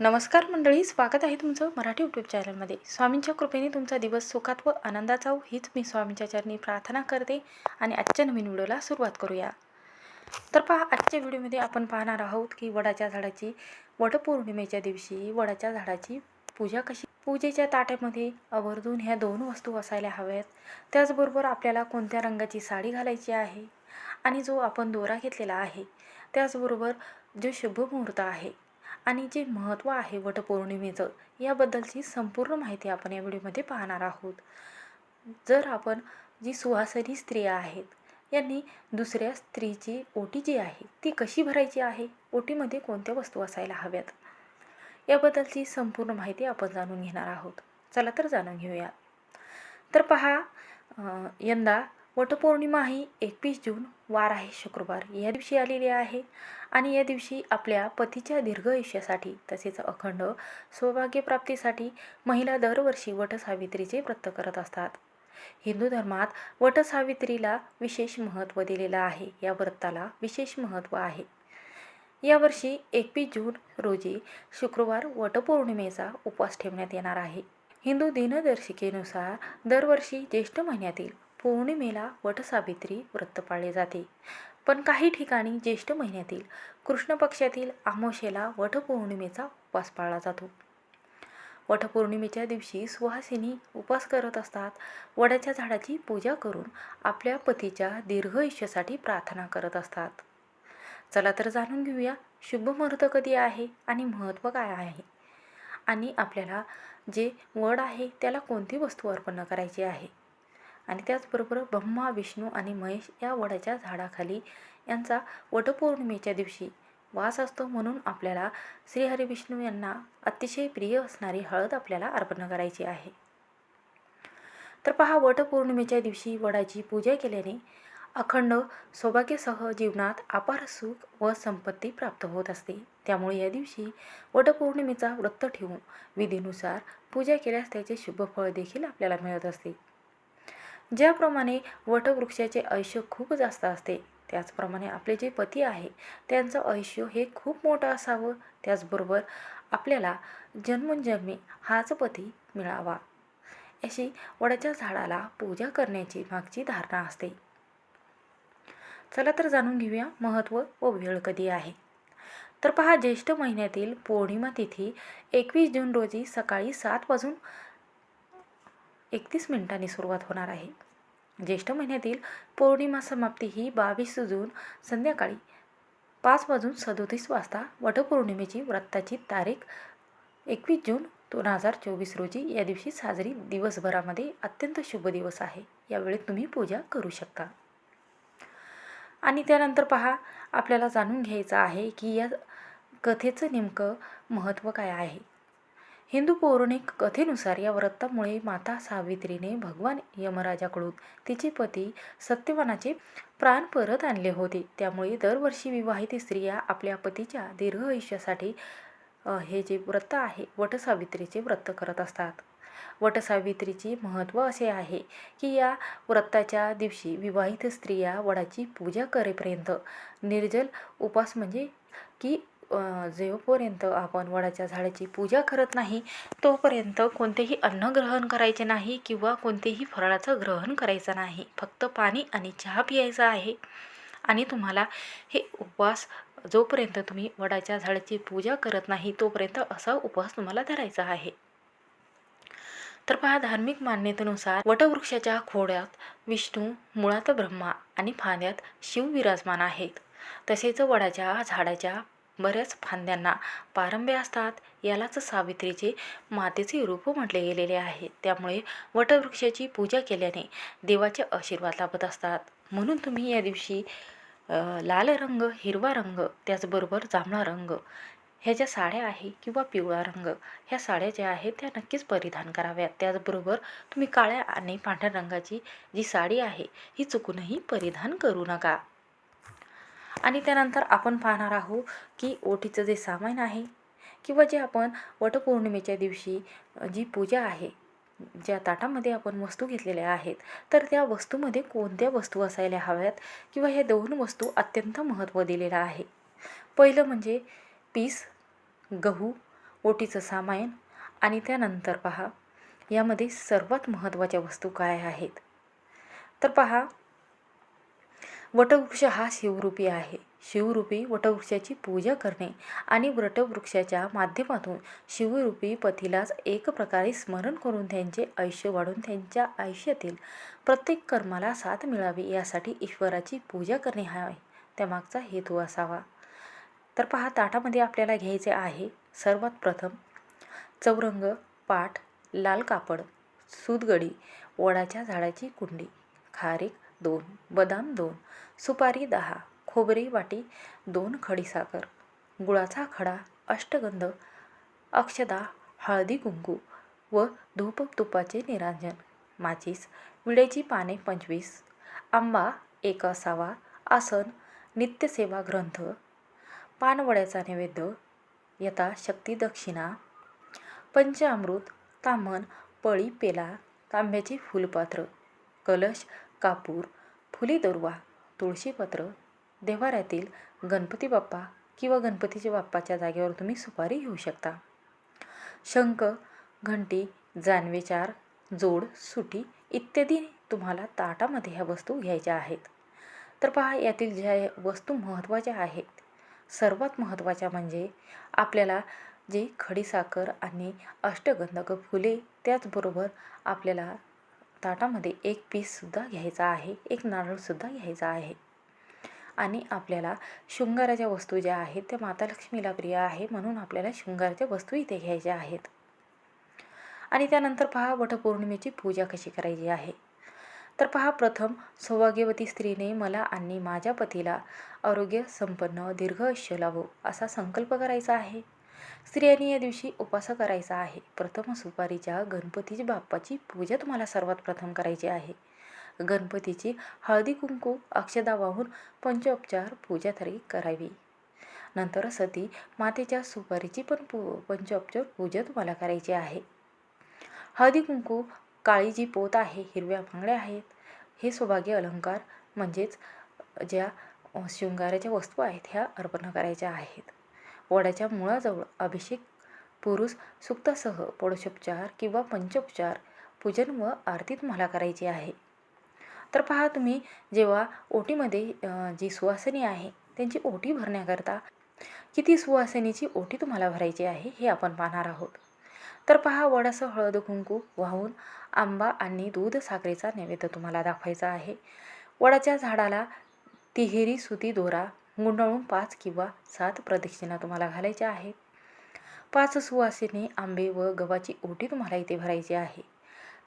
नमस्कार मंडळी स्वागत आहे तुमचं मराठी यूट्यूब चॅनलमध्ये स्वामींच्या कृपेने तुमचा दिवस सुखात व आनंदात जाऊ हीच मी स्वामींच्या चरणी प्रार्थना करते आणि आजच्या नवीन व्हिडिओला सुरुवात करूया. तर पहा आजच्या व्हिडिओमध्ये आपण पाहणार आहोत की वडाच्या झाडाची वटपौर्णिमेच्या दिवशी वडाच्या झाडाची पूजा कशी? पूजेच्या ताट्यामध्ये आवर्जून ह्या दोन वस्तू असायला हव्यात. त्याचबरोबर आपल्याला कोणत्या रंगाची साडी घालायची आहे आणि जो आपण दोरा घेतलेला आहे त्याचबरोबर जो शुभ मुहूर्त आहे आणि जे महत्त्व आहे वटपौर्णिमेचं याबद्दलची संपूर्ण माहिती आपण या व्हिडिओमध्ये पाहणार आहोत. जर आपण जी सुहासरी स्त्रिया आहेत यांनी दुसऱ्या स्त्रीची ओटी जी आहे ती कशी भरायची आहे? ओटीमध्ये कोणत्या वस्तू असायला हव्यात? याबद्दलची संपूर्ण माहिती आपण जाणून घेणार आहोत. चला तर जाणून घेऊया. तर पहा यंदा वटपौर्णिमा ही एकवीस जून वार आहे शुक्रवार. या दिवशी आलेली आहे आणि या दिवशी आपल्या पतीच्या दीर्घ आयुष्यासाठी तसेच अखंड सौभाग्यप्राप्तीसाठी महिला दरवर्षी वटसावित्रीचे व्रत करत असतात. हिंदू धर्मात वटसावित्रीला विशेष महत्त्व दिलेलं आहे. या व्रताला विशेष महत्त्व आहे. यावर्षी एकवीस जून रोजी शुक्रवार वटपौर्णिमेचा उपवास ठेवण्यात येणार आहे. हिंदू दिनदर्शिकेनुसार दरवर्षी ज्येष्ठ महिन्यातील पौर्णिमेला वटसावित्री व्रत पाळले जाते. पण काही ठिकाणी ज्येष्ठ महिन्यातील कृष्ण पक्षातील आमोशेला वटपौर्णिमेचा उपवास पाळला जातो. वटपौर्णिमेच्या दिवशी सुहासिनी उपवास करत असतात. वडाच्या झाडाची पूजा करून आपल्या पतीच्या दीर्घ आयुष्यासाठी प्रार्थना करत असतात. चला तर जाणून घेऊया शुभ मुहूर्त कधी आहे आणि महत्त्व काय आहे? आणि आपल्याला जे वड आहे त्याला कोणती वस्तू अर्पण करायची आहे? आणि त्याचबरोबर ब्रह्मा विष्णू आणि महेश या वडाच्या झाडाखाली यांचा वटपौर्णिमेच्या दिवशी वास असतो म्हणून आपल्याला श्रीहरी विष्णू यांना अतिशय प्रिय असणारी हळद आपल्याला अर्पण करायची आहे. तर पहा वटपौर्णिमेच्या दिवशी वडाची पूजा केल्याने अखंड सौभाग्यसह जीवनात अपार सुख व संपत्ती प्राप्त होत असते. त्यामुळे या दिवशी वटपौर्णिमेचा व्रत ठेवून विधीनुसार पूजा केल्यास त्याचे शुभ फळ देखील आपल्याला मिळत असते. ज्याप्रमाणे वटवृक्षाचे आयुष्य खूप जास्त असते त्याचप्रमाणे आपले जे पती आहे त्यांचं आयुष्य हे खूप मोठं असावं. त्याचबरोबर आपल्याला जन्मोजन्मी हाच पती मिळावा. अशी वडाच्या झाडाला पूजा करण्याची मागची धारणा असते. चला तर जाणून घेऊया महत्त्व व वेळ कधी आहे. तर पहा ज्येष्ठ महिन्यातील पौर्णिमा तिथी एकवीस जून रोजी सकाळी सात वाजून एकतीस मिनिटांनी सुरुवात होणार आहे. ज्येष्ठ महिन्यातील पौर्णिमा समाप्ती ही बावीस जून संध्याकाळी पाच वाजून सदोतीस वाजता वटपौर्णिमेची व्रताची तारीख एकवीस जून दोन हजार चोवीस रोजी या दिवशी साजरी दिवसभरामध्ये अत्यंत शुभ दिवस आहे. यावेळी तुम्ही पूजा करू शकता. आणि त्यानंतर पहा आपल्याला जाणून घ्यायचं आहे की या कथेचं नेमकं महत्त्व काय आहे. हिंदू पौराणिक कथेनुसार या व्रतामुळे माता सावित्रीने भगवान यमराजाकडून तिचे पती सत्यवानाचे प्राण परत आणले होते. त्यामुळे दरवर्षी विवाहित स्त्रिया आपल्या पतीच्या दीर्घ आयुष्यासाठी हे जे व्रत आहे वटसावित्रीचे व्रत करत असतात. वटसावित्रीचे महत्त्व असे आहे की या व्रताच्या दिवशी विवाहित स्त्रिया वडाची पूजा करेपर्यंत निर्जल उपास म्हणजे की अ, जेवपर्यंत आपण वडाच्या झाडाची पूजा करत नाही तोपर्यंत कोणतेही अन्न ग्रहण करायचे नाही किंवा कोणतेही फराळाचं ग्रहण करायचं नाही. फक्त पाणी आणि चहा पियायचा आहे. आणि तुम्हाला हे उपवास जोपर्यंत तुम्ही वडाच्या झाडाची पूजा करत नाही तोपर्यंत असा उपवास तुम्हाला धरायचा आहे. तर पहा धार्मिक मान्यतेनुसार वटवृक्षाच्या खोड्यात विष्णू मुळात ब्रह्मा आणि फांद्यात शिव विराजमान आहेत. तसेच वडाच्या झाडाच्या बऱ्याच फांद्यांना पारंबे असतात. यालाच सावित्रीचे मातेचे रूप म्हटले गेलेले आहे. त्यामुळे वटवृक्षाची पूजा केल्याने देवाचे आशीर्वाद लाभत असतात. म्हणून तुम्ही या दिवशी लाल रंग हिरवा रंग त्याचबरोबर जांभळा रंग ह्या ज्या साड्या आहे किंवा पिवळा रंग ह्या साड्या ज्या आहेत त्या नक्कीच परिधान कराव्यात. त्याचबरोबर तुम्ही काळ्या आणि पांढऱ्या रंगाची जी साडी आहे ही चुकूनही परिधान करू नका. आणि त्यानंतर आपण पाहणार आहोत की ओटीचं जे सामान आहे किंवा जे आपण वटपौर्णिमेच्या दिवशी जी पूजा आहे ज्या ताटामध्ये आपण वस्तू घेतलेल्या आहेत तर त्या वस्तूमध्ये कोणत्या वस्तू असायला हव्यात किंवा ह्या दोन वस्तू अत्यंत महत्त्व दिलेलं आहे? पहिलं म्हणजे पीस गहू ओटीचं सामान आणि त्यानंतर पहा यामध्ये सर्वात महत्त्वाच्या वस्तू काय आहेत? तर पहा वटवृक्ष हा शिवरूपी आहे. शिवरूपी वटवृक्षाची पूजा करणे आणि वटवृक्षाच्या माध्यमातून शिवरूपी पतीलाच एक प्रकारे स्मरण करून त्यांचे आयुष्य वाढून त्यांच्या आयुष्यातील प्रत्येक कर्माला साथ मिळावी यासाठी ईश्वराची पूजा करणे हा त्यामागचा हेतू असावा. तर पहा ताटामध्ये आपल्याला घ्यायचे आहे सर्वात प्रथम चौरंग पाठ लाल कापड सूतगडी वडाच्या झाडाची कुंडी खारीक दोन बदाम दोन सुपारी दहा खोबरी वाटी दोन खडीसाखर गुळाचा खडा अष्टगंध अक्षदा हळदी कुंकू व धूप तुपाचे निरांजन माचीस विड्याची पाने पंचवीस आंबा एक असावा आसन नित्यसेवा ग्रंथ पानवड्याचा नैवेद्य यथा शक्ती दक्षिणा पंचामृत तामण पळी पेला तांब्याचे फुलपात्र कलश कापूर फुली दुर्वा तुळशीपत्र देवाऱ्यातील गणपती बाप्पा किंवा गणपतीच्या बाप्पाच्या जागेवर तुम्ही सुपारी घेऊ शकता. शंख घंटी जानवेचार जोड सुटी इत्यादी तुम्हाला ताटामध्ये ह्या वस्तू घ्यायच्या आहेत. तर पहा यातील ज्या वस्तू महत्त्वाच्या आहेत. सर्वात महत्त्वाच्या म्हणजे आपल्याला जे खडीसाखर आणि अष्टगंधक फुले त्याचबरोबर आपल्याला ताटामध्ये एक पीससुद्धा घ्यायचा आहे एक नारळसुद्धा घ्यायचा आहे. आणि आपल्याला शृंगाराच्या वस्तू ज्या आहेत त्या माता लक्ष्मीला प्रिय आहे म्हणून आपल्याला शृंगाराच्या वस्तू इथे घ्यायच्या आहेत. आणि त्यानंतर पहा वटपौर्णिमेची पूजा कशी करायची आहे. तर पहा प्रथम सौभाग्यवती स्त्रीने मला आणि माझ्या पतीला आरोग्य संपन्न दीर्घ आयुष्य लावो असा संकल्प करायचा आहे. स्त्रियांनी या दिवशी उपास करायचा आहे. प्रथम सुपारीच्या गणपतीची बाप्पाची पूजा तुम्हाला सर्वात प्रथम करायची आहे. गणपतीची हळदी कुंकू अक्षदा वाहून पंचोपचार पूजा तरी करावी. नंतर सती मातेच्या सुपारीची पण पू पंचोपचार पूजा तुम्हाला करायची आहे. हळदी कुंकू काळी जी पोत आहे हिरव्या बांगड्या आहेत हे सौभाग्य अलंकार म्हणजेच ज्या शृंगाराच्या वस्तू आहेत ह्या अर्पण करायच्या आहेत. वडाच्या मुळाजवळ अभिषेक पुरुष सुक्तासह पडोशोपचार किंवा पंचोपचार पूजन व आरतीत तुम्हाला करायची आहे. तर पहा तुम्ही जेव्हा ओटीमध्ये जी सुवासिनी आहे त्यांची ओटी भरण्याकरता किती सुवासिनीची ओटी तुम्हाला भरायची आहे हे आपण पाहणार आहोत. तर पहा वडासह हळद कुंकू वाहून आंबा आणि दूध साखरेचा नैवेद्य तुम्हाला दाखवायचा आहे. वडाच्या झाडाला तिहेरी सुती दोरा गुंडाळून पाच किंवा सात प्रदक्षिणा तुम्हाला घालायच्या आहेत. पाच सुवासिनी आंबे व गव्हाची ओटी तुम्हाला इथे भरायची आहे.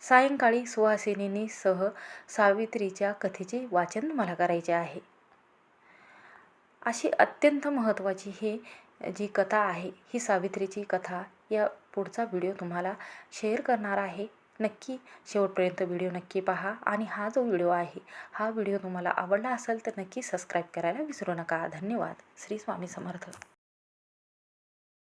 सायंकाळी सुवासिनींनी सह सावित्रीच्या कथेचे वाचन तुम्हाला करायचे आहे. अशी अत्यंत महत्त्वाची ही जी कथा आहे ही सावित्रीची कथा या पुढचा व्हिडिओ तुम्हाला शेअर करणार आहे. नक्की शेवटपर्यंत व्हिडिओ नक्की पहा आणि हा जो व्हिडिओ आहे हा व्हिडिओ तुम्हाला आवडला असेल तर नक्की सबस्क्राईब करायला विसरू नका. धन्यवाद. श्री स्वामी समर्थ.